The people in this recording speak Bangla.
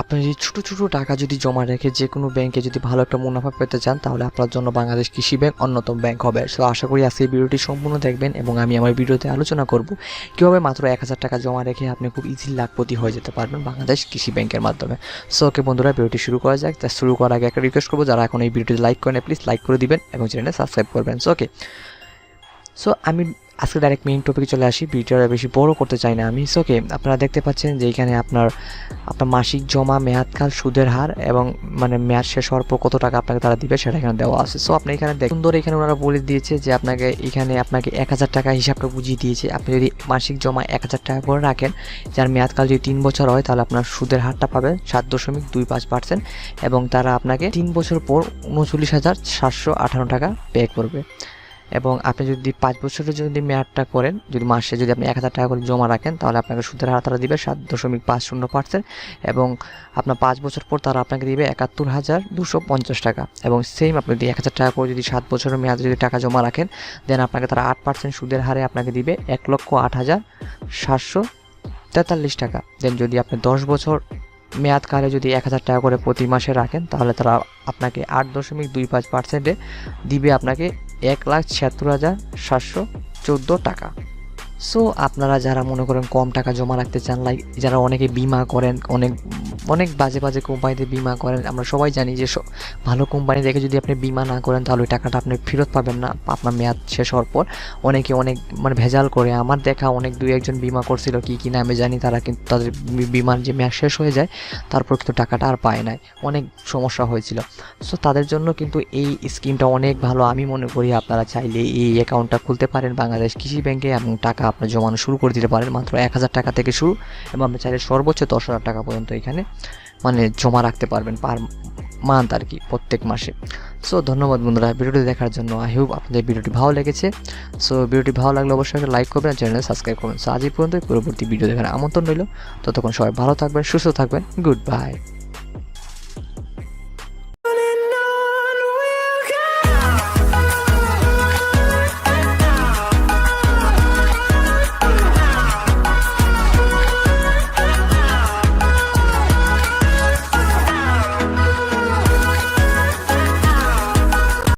আপনি যদি ছোটো ছোটো টাকা যদি জমা রেখে যে কোনো ব্যাংকে যদি ভালো একটা মুনাফা পেতে চান, তাহলে আপনার জন্য বাংলাদেশ কৃষি ব্যাংক অন্যতম ব্যাংক হবে। সো আশা করি আজকে ভিডিওটি সম্পূর্ণ দেখবেন এবং আমি আমার ভিডিওতে আলোচনা করব কীভাবে মাত্র এক হাজার টাকা জমা রেখে আপনি খুব ইজি লাখপতি হয়ে যেতে পারবেন বাংলাদেশ কৃষি ব্যাংকের মাধ্যমে। সো ওকে বন্ধুরা, ভিডিওটি শুরু করা যাক। তা শুরু করার আগে একটা রিকোয়েস্ট করব, যারা এখন এই ভিডিওটি লাইক করেন প্লিজ লাইক করে দিবেন এবং চ্যানেলে সাবস্ক্রাইব করবেন। সো ওকে সো আমি আজকে ডাইরেক্ট মেইন টপিকে চলে আসি। ভিডিওটা বেশি বড় করতে চাই না আমি। ওকে আপনারা দেখতে পাচ্ছেন যে এখানে আপনার আপনার মাসিক জমা মেয়াদকাল সুদের হার এবং মানে মেয়াদ শেষ হওয়ার পর কত টাকা আপনাকে তারা দিবে সেটা এখানে দেওয়া আছে। সো আপনি এখানে দেখুন, সুন্দর এখানে ওনারা বলে দিয়েছে যে আপনাকে এখানে আপনাকে এক হাজার টাকা হিসাবটা বুঝিয়ে দিয়েছে। আপনি যদি মাসিক জমা এক হাজার টাকা করে রাখেন, যার মেয়াদকাল যদি তিন বছর হয়, তাহলে আপনার সুদের হারটা পাবেন সাত দশমিক দুই পাঁচ পার্সেন্ট এবং তারা আপনাকে তিন বছর পর উনচল্লিশ হাজার সাতশো আঠারো টাকা পে করবে। এবং আপনি যদি পাঁচ বছরের যদি মেয়াদটা করেন, যদি মাসে যদি আপনি এক হাজার টাকা করে জমা রাখেন, তাহলে আপনাকে সুদের হার তারা দিবে সাত দশমিক পাঁচ শূন্য পার্সেন্ট এবং আপনার পাঁচ বছর পর তারা আপনাকে দিবে একাত্তর হাজার দুশো পঞ্চাশ টাকা এবং সেম আপনি যদি এক হাজার টাকা করে যদি সাত বছরের মেয়াদে যদি টাকা জমা রাখেন দেন আপনাকে তারা আট পার্সেন্ট সুদের হারে আপনাকে দিবে এক লক্ষ আট হাজার সাতশো তেতাল্লিশ টাকা। দেন যদি আপনি দশ বছর মেয়াদকালে যদি এক হাজার টাকা করে প্রতি মাসে রাখেন, তাহলে তারা আপনাকে আট দশমিক দুই পাঁচ পার্সেন্টে দিবে আপনাকে এক লাখ ছিয়াত্তর হাজার সাতশো চোদ্দ টাকা। সো আপনারা যারা মনে করেন কম টাকা জমা রাখতে চান লাইক যারা অনেকে বিমা করেন, অনেক অনেক বাজে বাজে কোম্পানিতে বিমা করেন, আমরা সবাই জানি যে ভালো কোম্পানি দেখে যদি আপনি বিমা না করেন, তাহলে ওই টাকাটা আপনি ফেরত পাবেন না। আপনার মেয়াদ শেষ হওয়ার পর অনেকে অনেক মানে ভেজাল করে। আমার দেখা অনেক দুই একজন বিমা করছিল কি কি নামে জানি তারা কিন্তু তাদের বিমার যে মেয়াদ শেষ হয়ে যায়, তারপর কিন্তু টাকাটা আর পায় নাই। অনেক সমস্যা হয়েছিল। সো তাদের জন্য কিন্তু এই স্কিমটা অনেক ভালো। আমি মনে করি আপনারা চাইলে এই অ্যাকাউন্টটা খুলতে পারেন বাংলাদেশ কৃষি ব্যাংকে এবং টাকা আপনার জমানো শুরু করে দিতে পারেন, মাত্র এক হাজার টাকা থেকে শুরু এবং আপনি চাইলে সর্বোচ্চ দশ হাজার টাকা পর্যন্ত এখানে মানে জমা রাখতে পারবেন পার মান্থ আর কি, প্রত্যেক মাসে। সো ধন্যবাদ বন্ধুরা, ভিডিওটি দেখার জন্য আই হোপ আপনাদের ভিডিওটি ভালো লেগেছে। সো ভিডিওটি ভালো লাগলে অবশ্যই একটা লাইক করবেন চ্যানেলে সাবস্ক্রাইব করবেন। সো আজ পর্যন্ত পরবর্তী ভিডিও দেখার আমন্ত্রণ রইল। ততক্ষণ সবাই ভালো থাকবেন, সুস্থ থাকবেন গুড বাই